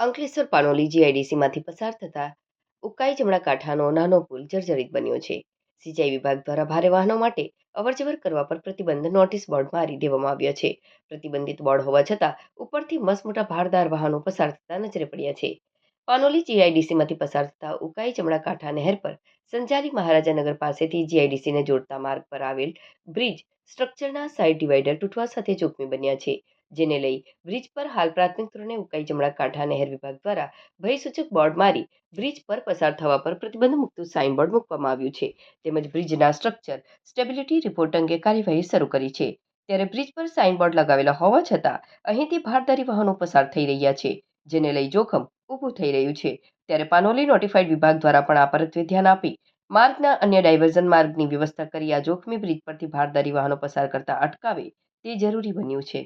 અંકલેશ્વર પાનોલી જીઆઈડીસીમાંથી પસાર થતા ઉકાઈ જમણા કાંઠાનો નાનો પુલ જર્જરિત બન્યો છે. સિંચાઈ વિભાગ દ્વારા ભારે વાહનો માટે અવરજવર કરવા પર પ્રતિબંધ નોટિસ બોર્ડ મારી દેવામાં આવ્યા છે. પ્રતિબંધિત બોર્ડ હોવા છતાં ઉપરથી મસમોટા ભારદાર વાહનો પસાર થતા નજરે પડ્યા છે. પાનોલી જીઆઈડીસીમાંથી પસાર થતા ઉકાઈ જમણા કાંઠા નહેર પર સંજારી મહારાજાનગર પાસેથી જીઆઈડીસીને જોડતા માર્ગ પર આવેલ બ્રિજ સ્ટ્રક્ચરના સાઇડ ડિવાઈડર તૂટવા સાથે જોખમી બન્યા છે. જેને લઈ બ્રિજ પર હાલ પ્રાથમિક ધોરણે ઉકાઈ જમણા કાંઠા નહેર વિભાગ દ્વારા ભયસૂચક બોર્ડ મારી બ્રિજ પર પસાર થવા પર પ્રતિબંધ મૂકતું સાઇનબોર્ડ મૂકવામાં આવ્યું છે. તેમજ બ્રિજના સ્ટ્રક્ચર, સ્ટેબિલિટી રિપોર્ટ અંગે કાર્યવાહી શરૂ કરી છે. ત્યારે બ્રિજ પર સાઇનબોર્ડ લગાવેલા હોવા છતાં અહીંથી ભારદારી વાહનો પસાર થઈ રહ્યા છે, જેને લઈ જોખમ ઊભું થઈ રહ્યું છે. ત્યારે પાનોલી નોટિફાઈડ વિભાગ દ્વારા પણ આ પરત્વે ધ્યાન આપી માર્ગના અન્ય ડાયવર્ઝન માર્ગની વ્યવસ્થા કરી આ જોખમી બ્રિજ પરથી ભારદારી વાહનો પસાર કરતા અટકાવે તે જરૂરી બન્યું છે.